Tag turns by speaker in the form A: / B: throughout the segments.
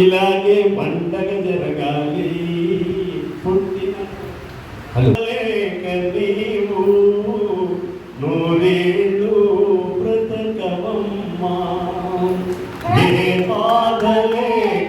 A: ఇలాగే పండగ జరగాలి. పుట్టిన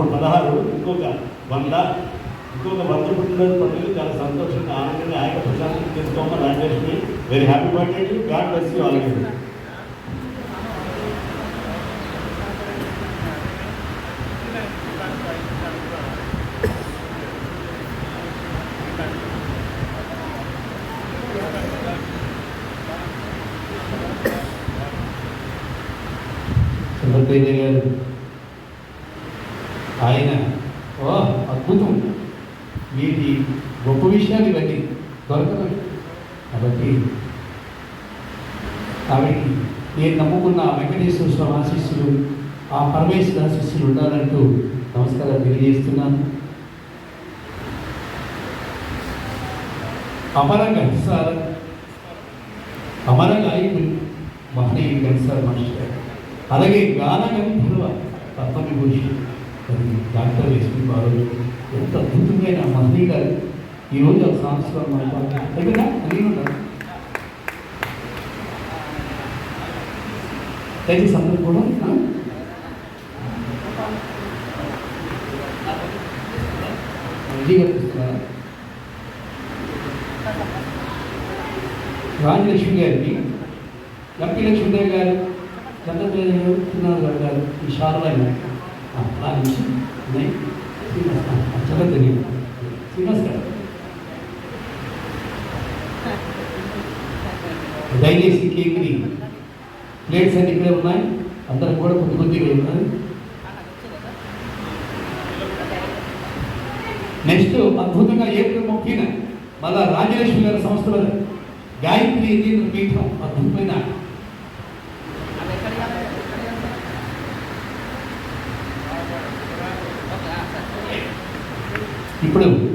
A: ఇప్పుడు పదహారు ఇంకొక వంద ఇంకొక వంద పుట్టినరోజు పండుగ చాలా సంతోషంగా ఆనందంగా ఆయన ప్రశాంతం చేసుకోమని రాజేష్మి very happy birthday to god bless you all
B: Chandrateja garu ఆయన ఓ అద్భుతం. వీటి గొప్ప విషయాలు ఇవన్నీ. దొరకదు. కాబట్టి ఆవిడకి నేను నమ్ముకున్న వెంకటేశ్వర స్వామి ఆశీస్సులు ఆ పరమేశ్వర ఆశీస్సులు ఉండాలంటూ నమస్కారాలు తెలియజేస్తున్నాను. అమర సార్ అమర గాయకుడు మహనీయ గంటసార్ మనిషి అలాగే గాన గంధర్వ పద్మవిభూషణ్ మరి డాక్టర్ లక్ష్మీ బాలు ఎంత అద్భుతమైన మహనీ గారు. ఈరోజు ఆ సంవత్సరం దగ్గర ఉంటారు దయచేసి అందరూ కూడా ఆ? విజయ్ గారు ఇస్తున్నారా? రాజలక్ష్మి గారిని ఎంపీ లక్ష్మీదేవి గారు చంద్రబాబు చిన్నారు గారు ఈ శారదైన నుంచి చంద్రదేవి శ్రీనివాస్ గారు దయచేసి కేక్ని ప్లేట్స్ అన్ని ఇక్కడే ఉన్నాయి. అందరం కూడా కొద్ది కొద్దిగా ఉన్నాయి నెక్స్ట్ అద్భుతంగా ఏప్రిల్ ముఖ్యంగా మళ్ళా రాజలక్ష్మి గారి సంస్థలో గాయత్రి ఇంజనీర్ పీఠం అద్భుతమైన ఇప్పుడు